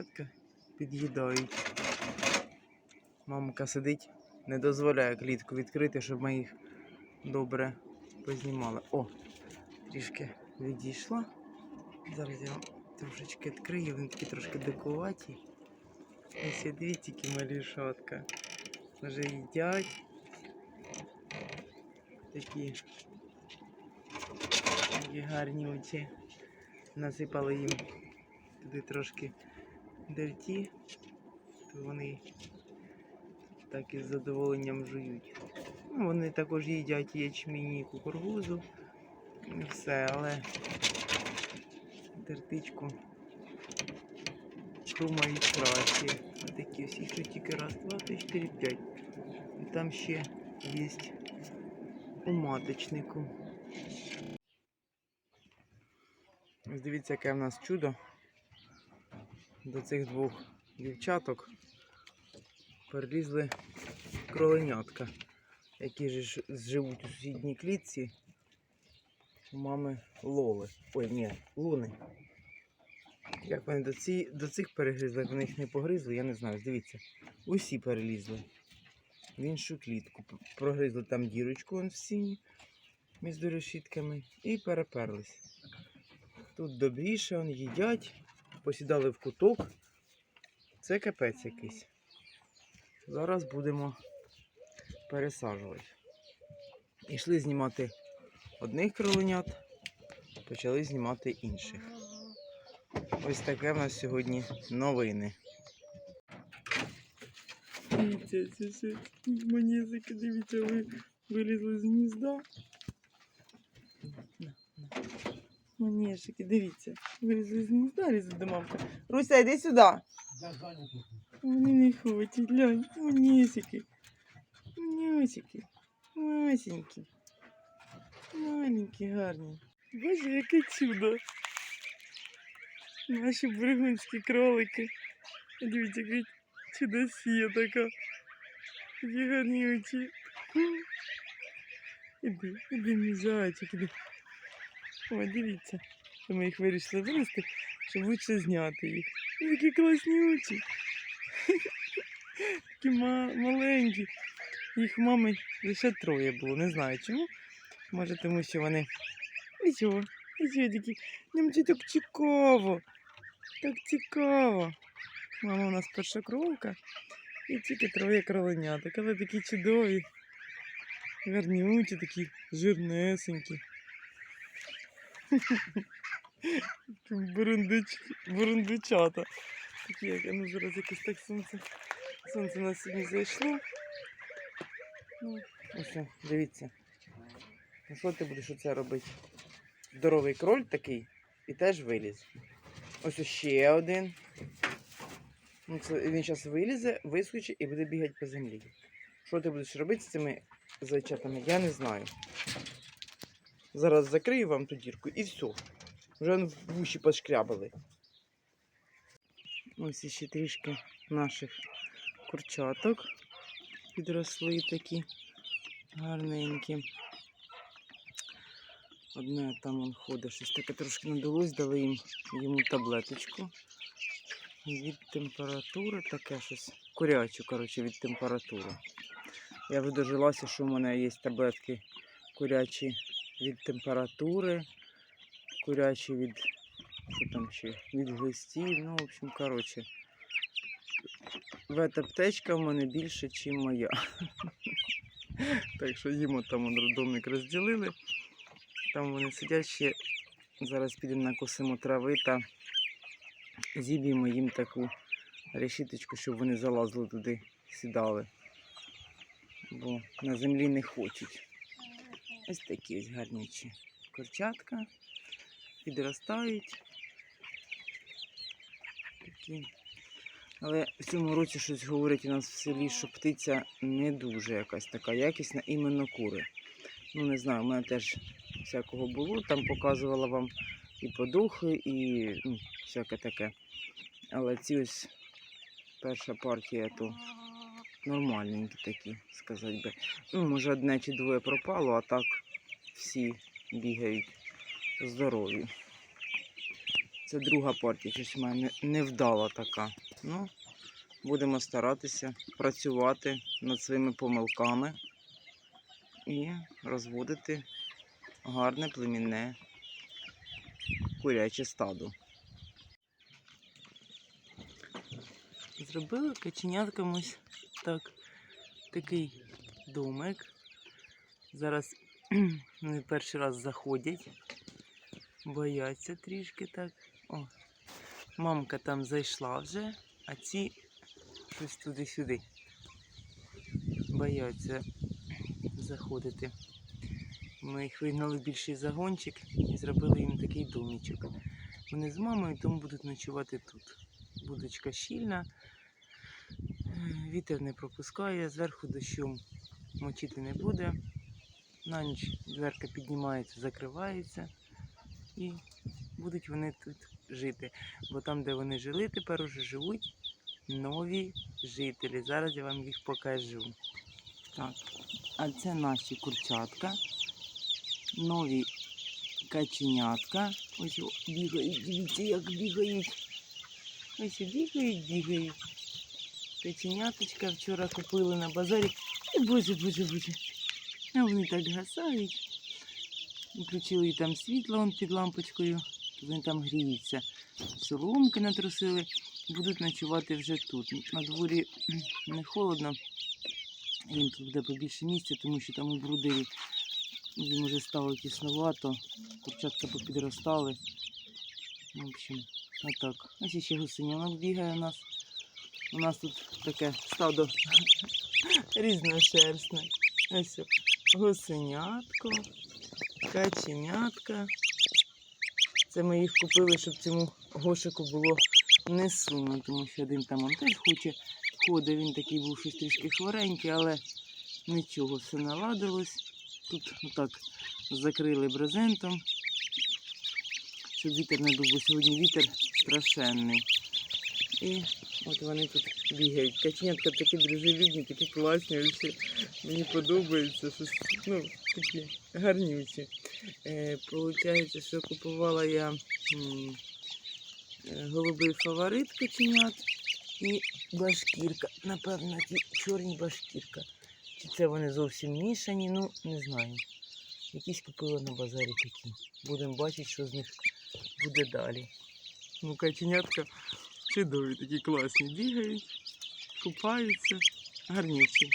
Курчатка під'їдають. Мамка сидить, не дозволяє клітку відкрити, щоб ми їх добре познімали. О, трішки відійшла. Зараз я трошечки відкрию, вони такі трошки дикуваті. Ось дивіться, які малішатка. Вже їдять. Такі, такі гарні очі. Насипали їм туди трошки дерті, то вони так із задоволенням жують. Ну, вони також їдять ячмінь і кукурузу і все, але дертичку думають краще. Такі всі, що тільки раз, два, три, чотири, п'ять. І там ще є у маточнику. Ось дивіться, яке в нас чудо. До цих двох дівчаток перелізли кроленятка, які ж живуть у сусідній клітці у мами Лоли. Ой, ні, Луни. Як вони до, ці, до цих перегризли, вони їх не погризли, я не знаю. Дивіться, усі перелізли в іншу клітку. Прогризли там дірочку вон в стіні між решітками і переперлись. Тут добріше, вони їдять, посідали в куток. Це капець якийсь. Зараз будемо пересаджувати. Ішли знімати одних кроленят, почали знімати інших. Ось таке в нас сьогодні новини. Дивіться, це все манезики, дивіться, ви вилізли з гнізда. Манежики, дивіться, вилізли з гнізда, різать до. Руся, йди сюди. Вони не хочуть, глянь, манесики. Манесики. Масенькі. Маленькі, гарні. Боже, яке чудо. Наші бригунські кролики. Дивіться, яке чудосія така. Такі гарні очі. Іди, іди, мій зайчик, іди. Ой, дивіться. що Ми їх вирішили винести, щоб лучше зняти їх. Вони такі класні очі. Такі маленькі. Їх мами лише троє було, не знаю чому. Може, тому що вони. Нічого, нічого такі. Нам це так цікаво. Так цікаво. Мама у нас перша кролка. І тільки троє кроленяток, але такі чудові. Гарнючі, такі жирнесенькі. Бурундуч... Бурундучата. Такі, як ну зараз якось так сонце. Сонце на сьогодні зайшло. Ну, ось, дивіться. Ну що ти будеш оце робити? Здоровий кроль такий і теж виліз. Ось ще один. Ну, це, він зараз вилізе, вискочить і буде бігати по землі. Що ти будеш робити з цими зайчатами, я не знаю. Зараз закрию вам ту дірку і все. Вже в вуші пошкрябали. Ось іще трішки наших курчаток підросли такі гарненькі. Одне там он ходить, щось таке трошки надалось, дали їм йому таблеточку. Від температури таке щось. Курячу, коротше, від температури. Я вже дожилася, що в мене є таблетки курячі від температури, курячі від. Що там ще? Від глистів. Ну, в общем, коротше. Вета аптечка в мене більше, ніж моя. Так що їм там роддомник розділили. Там вони сидять ще. Зараз підемо накосимо трави та зіб'ємо їм таку решіточку, щоб вони залазили туди, сідали. Бо на землі не хочуть. Ось такі ось гарнічі курчатка. Підростають. Такі. Але в цьому році щось говорять у нас в селі, що птиця не дуже якась така якісна, іменно кури. Ну, не знаю, у мене теж всякого було. Там показувала вам і подухи, і ну, всяке таке. Але ці ось перша партія, то нормальненькі такі, сказати би. Ну, може, одне чи двоє пропало, а так всі бігають здорові. Це друга партія, щось в мене невдала така. Ну, будемо старатися працювати над своїми помилками і розводити гарне племінне куряче стадо. Зробили каченяткам ось так, такий домик. Зараз вони перший раз заходять, бояться трішки так. О, мамка там зайшла вже, а ці щось туди-сюди. Бояться заходити. Ми їх вигнали в більший загончик і зробили їм такий домічок. Вони з мамою тому будуть ночувати тут. Будочка щільна, вітер не пропускає, зверху дощом мочити не буде. На ніч дверка піднімається, закривається і будуть вони тут жити. Бо там, де вони жили, тепер уже живуть нові жителі. Зараз я вам їх покажу. Так, а це наші курчатка, нові каченятка. Ось бігають, дивіться, як бігають. Ось бігають, бігають. Каченяточка вчора купили на базарі. Ой, боже, боже, боже. А вони так гасають. Включили там світло он під лампочкою, вони там гріються. Соломки натрусили, будуть ночувати вже тут. На дворі не холодно, їм тут буде побільше місця, тому що там у брудері їм вже стало тіснувато, курчатка попідростали. В общем, отак. Ось ще гусенянок бігає у нас. У нас тут таке стадо різношерстне. Ось гусенятко, каченятка. Це ми їх купили, щоб цьому гошику було не сумно, тому що один там он теж хоче ходить, він такий був щось трішки хворенький, але нічого, все наладилось. Тут отак закрили брезентом, щоб вітер не дув, бо сьогодні вітер страшенний. І от вони тут бігають. Каченятка такі дружелюбні, такі класні, вообще. мені подобається, щось, ну, такі гарнючі. Е, Получається, що купувала я м, е, голубий фаворит каченят і башкірка. Напевно, ті чорні башкірка. Чи це вони зовсім мішані, ну не знаю. Якісь купила на базарі такі. Будемо бачити, що з них буде далі. Ну, каченятка чудові, такі класні. Бігають, купаються, гарнючі.